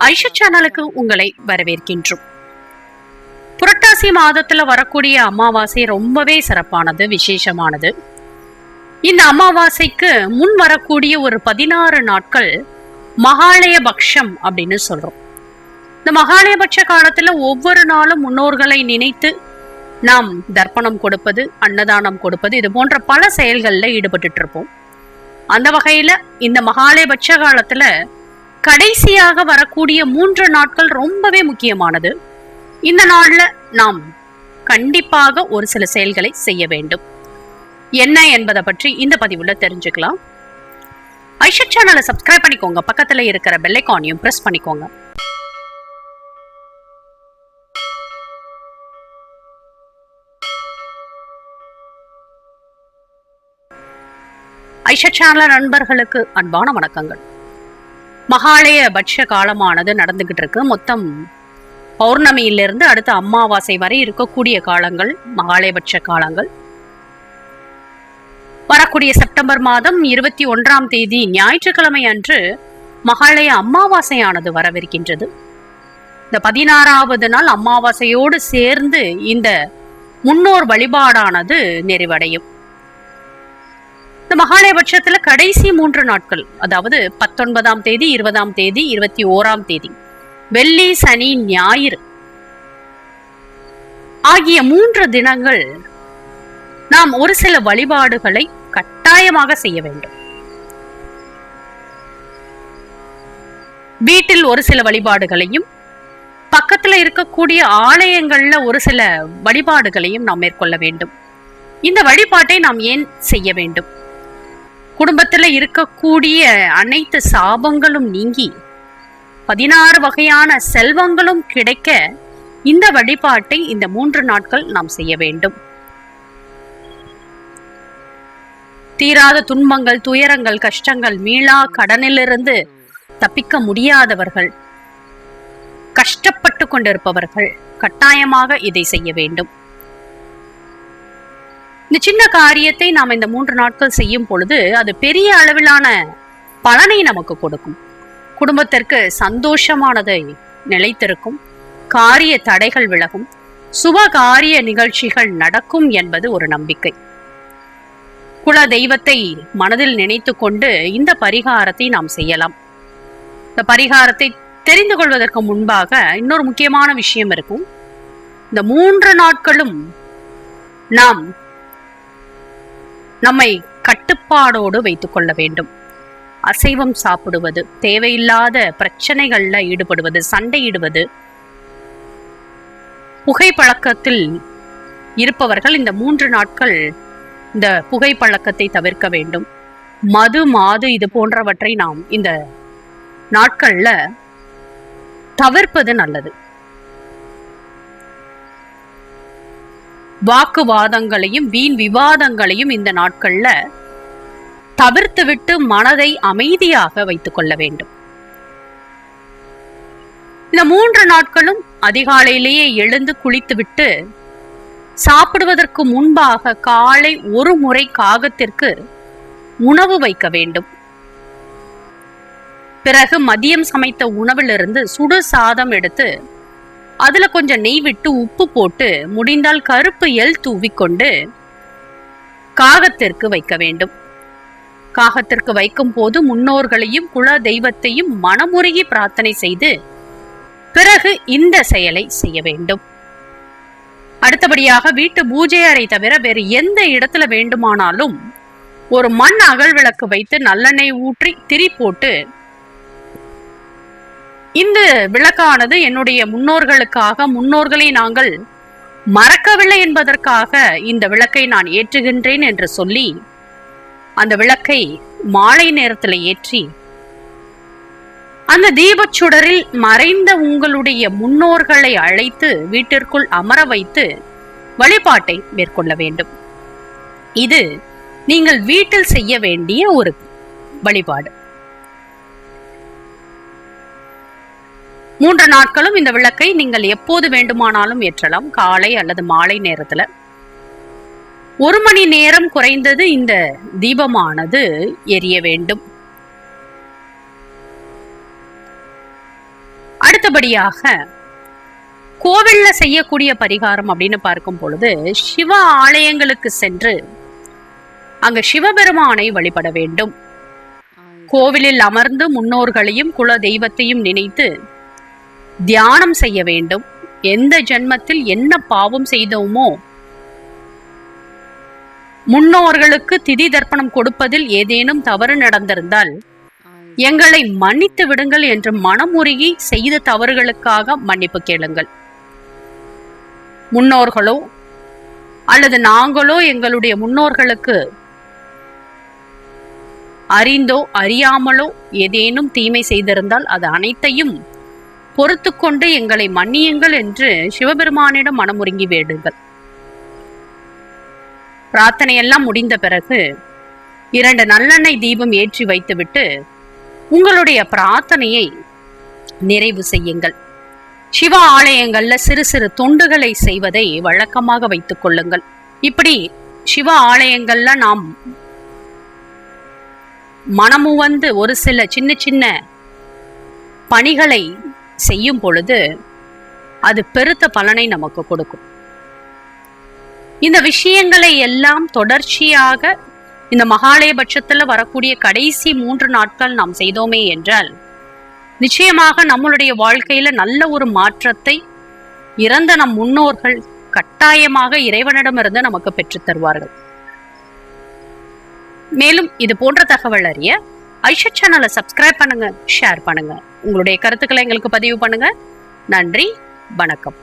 ஐஷா சேனலுக்கு உங்களை வரவேற்கின்றோம். புரட்டாசி மாதத்துல வரக்கூடிய அமாவாசை ரொம்பவே சிறப்பானது விசேஷமானது. இந்த அமாவாசைக்கு முன் வரக்கூடிய ஒரு பதினாறு நாட்கள் மகாலய பக்ஷம் அப்படின்னு சொல்றோம். இந்த மகாலயபட்ச காலத்துல ஒவ்வொரு நாளும் முன்னோர்களை நினைத்து நாம் தர்ப்பணம் கொடுப்பது அன்னதானம் கொடுப்பது இது போன்ற பல செயல்களில் ஈடுபட்டுட்டு இருப்போம். அந்த வகையில இந்த மகாலயபட்ச காலத்துல கடைசியாக வரக்கூடிய மூன்று நாட்கள் ரொம்பவே முக்கியமானது. இந்த நாள்ல நாம் கண்டிப்பாக ஒரு சில செயல்களை செய்ய வேண்டும். என்ன என்பதை பற்றி இந்த பதிவுல தெரிஞ்சுக்கலாம். ஐஷா சேனலை சப்ஸ்கிரைப் பண்ணிக்கோங்க. பக்கத்துல இருக்கிற பெல்லைக்கானையும் பிரஸ் பண்ணிக்கோங்க. ஐஷா சேனல் நண்பர்களுக்கு அன்பான வணக்கங்கள். மகாலய பட்ச காலமானது நடந்துகிட்டு இருக்கு. மொத்தம் பௌர்ணமியிலிருந்து அடுத்த அமாவாசை வரை இருக்கக்கூடிய காலங்கள் மகாலயபட்ச காலங்கள். வரக்கூடிய செப்டம்பர் மாதம் இருபத்தி ஒன்றாம் தேதி ஞாயிற்றுக்கிழமை அன்று மகாலய அமாவாசையானது வரவிருக்கின்றது. இந்த பதினாறாவது நாள் அமாவாசையோடு சேர்ந்து இந்த முன்னோர் வழிபாடானது நிறைவடையும். இந்த மகாலயபட்சத்துல கடைசி மூன்று நாட்கள் அதாவது பத்தொன்பதாம் தேதி இருபதாம் தேதி இருபத்தி ஓராம் தேதி வெள்ளி சனி ஞாயிறு ஆகிய மூன்று தினங்கள் நாம் ஒரு சில வழிபாடுகளை கட்டாயமாக செய்ய வேண்டும். வீட்டில் ஒரு சில வழிபாடுகளையும் பக்கத்துல இருக்கக்கூடிய ஆலயங்கள்ல ஒரு சில வழிபாடுகளையும் நாம் மேற்கொள்ள வேண்டும். இந்த வழிபாட்டை நாம் ஏன் செய்ய வேண்டும்? குடும்பத்துல இருக்கக்கூடிய அனைத்து சாபங்களும் நீங்கி பதினாறு வகையான செல்வங்களும் கிடைக்க இந்த வழிபாட்டை இந்த மூன்று நாட்கள் நாம் செய்ய வேண்டும். தீராத துன்பங்கள் துயரங்கள் கஷ்டங்கள் மீளா கடனிலிருந்து தப்பிக்க முடியாதவர்கள் கஷ்டப்பட்டு கொண்டிருப்பவர்கள் கட்டாயமாக இதை செய்ய வேண்டும். இந்த சின்ன காரியத்தை நாம் இந்த மூன்று நாட்கள் செய்யும் பொழுது அது பெரிய அளவிலான பலனை நமக்கு கொடுக்கும். குடும்பத்திற்கு சந்தோஷமானதை நிலைத்திருக்கும். காரிய தடைகள் விலகும். சுப காரிய நிகழ்ச்சிகள் நடக்கும் என்பது ஒரு நம்பிக்கை. குல தெய்வத்தை மனதில் நினைத்து கொண்டு இந்த பரிகாரத்தை நாம் செய்யலாம். இந்த பரிகாரத்தை தெரிந்து கொள்வதற்கு முன்பாக இன்னொரு முக்கியமான விஷயம் இருக்கும். இந்த மூன்று நாட்களும் நாம் நம்மை கட்டுப்பாடோடு வைத்துக் கொள்ள வேண்டும். அசைவம் சாப்பிடுவது தேவையில்லாத பிரச்சனைகள்ல ஈடுபடுவது சண்டையிடுவது. புகைப்பழக்கத்தில் இருப்பவர்கள் இந்த மூன்று நாட்கள் இந்த புகைப்பழக்கத்தை தவிர்க்க வேண்டும். மது மாது இது போன்றவற்றை நாம் இந்த நாட்கள்ல தவிர்ப்பது நல்லது. வாக்குவாதங்களையும் வீண் விவாதங்களையும் இந்த நாட்கள்ல தவிர்த்துவிட்டு மனதை அமைதியாக வைத்துக் கொள்ள வேண்டும். இந்த மூன்று நாட்களும் அதிகாலையிலேயே எழுந்து குளித்துவிட்டு சாப்பிடுவதற்கு முன்பாக காலை ஒரு முறை காகத்திற்கு உணவு வைக்க வேண்டும். பிறகு மதியம் சமைத்த உணவிலிருந்து சுடு சாதம் எடுத்து அதுல கொஞ்சம் நெய் விட்டு உப்பு போட்டு முடிந்தால் கருப்பு எல் தூவிக்கொண்டு காகத்திற்கு வைக்க வேண்டும். காகத்திற்கு வைக்கும் போது முன்னோர்களையும் குல தெய்வத்தையும் மனமுருகி பிரார்த்தனை செய்து பிறகு இந்த செயலை செய்ய வேண்டும். அடுத்தபடியாக வீட்டு பூஜை அறை தவிர வேறு எந்த இடத்துல வேண்டுமானாலும் ஒரு மண் அகல் விளக்கு வைத்து நல்லெண்ணெய் ஊற்றி திரி போட்டு இந்த விளக்கானது என்னுடைய முன்னோர்களுக்காக முன்னோர்களை நாங்கள் மறக்கவில்லை என்பதற்காக இந்த விளக்கை நான் ஏற்றுகின்றேன் என்று சொல்லி அந்த விளக்கை மாலை நேரத்தில் ஏற்றி அந்த தீபச்சுடரில் மறைந்த உங்களுடைய முன்னோர்களை அழைத்து வீட்டிற்குள் அமர வைத்து வழிபாட்டை மேற்கொள்ள வேண்டும். இது நீங்கள் வீட்டில் செய்ய வேண்டிய ஒரு வழிபாடு. மூன்று நாட்களும் இந்த விளக்கை நீங்கள் எப்போது வேண்டுமானாலும் ஏற்றலாம். காலை அல்லது மாலை நேரத்துல. ஒரு மணி நேரம் குறைந்தது இந்த தீபமானது எரிய வேண்டும். அடுத்தபடியாக கோவில்ல செய்யக்கூடிய பரிகாரம் அப்படின்னு பார்க்கும் பொழுது சிவ ஆலயங்களுக்கு சென்று அங்க சிவபெருமானை வழிபட வேண்டும். கோவிலில் அமர்ந்து முன்னோர்களையும் குல தெய்வத்தையும் நினைத்து தியானம் செய்ய வேண்டும். எந்த ஜென்மத்தில் என்ன பாவம் செய்தோமோ முன்னோர்களுக்கு திதி தர்ப்பணம் கொடுப்பதில் ஏதேனும் தவறு நடந்திருந்தால் எங்களை மன்னித்து விடுங்கள் என்று மனமுருகி செய்த தவறுகளுக்காக மன்னிப்பு கேளுங்கள். முன்னோர்களோ அல்லது நாங்களோ எங்களுடைய முன்னோர்களுக்கு அறிந்தோ அறியாமலோ ஏதேனும் தீமை செய்திருந்தால் அது அனைத்தையும் பொறுத்து கொண்டு எங்களை மன்னியுங்கள் என்று சிவபெருமானிடம் மனமுருங்கி வேடுங்கள் பிரார்த்தனையெல்லாம் முடிந்த பிறகு இரண்டு நல்லெண்ணெய் தீபம் ஏற்றி வைத்துவிட்டு உங்களுடைய பிரார்த்தனையை நிறைவு செய்யுங்கள். சிவ ஆலயங்கள்ல சிறு சிறு தொண்டுகளை செய்வதை வழக்கமாக வைத்துக் கொள்ளுங்கள். இப்படி சிவ ஆலயங்கள்ல நாம் மனமு வந்து ஒரு சில சின்ன சின்ன பணிகளை செய்யும் பொழுது அது பெருத்த பலனை நமக்கு கொடுக்கும். இந்த விஷயங்களை எல்லாம் தொடர்ச்சியாக இந்த மகாலயபட்சத்தில் வரக்கூடிய கடைசி மூன்று நாட்கள் நாம் செய்தோமே என்றால் நிச்சயமாக நம்மளுடைய வாழ்க்கையில நல்ல ஒரு மாற்றத்தை இறந்த நம் முன்னோர்கள் கட்டாயமாக இறைவனிடமிருந்து நமக்கு பெற்றுத் தருவார்கள். மேலும் இது போன்ற தகவல் அறிய ஐஷா சேனலை சப்ஸ்கிரைப் பண்ணுங்க ஷேர் பண்ணுங்க. உங்களுடைய கருத்துக்களை எங்களுக்கு பதிவு பண்ணுங்க. நன்றி வணக்கம்.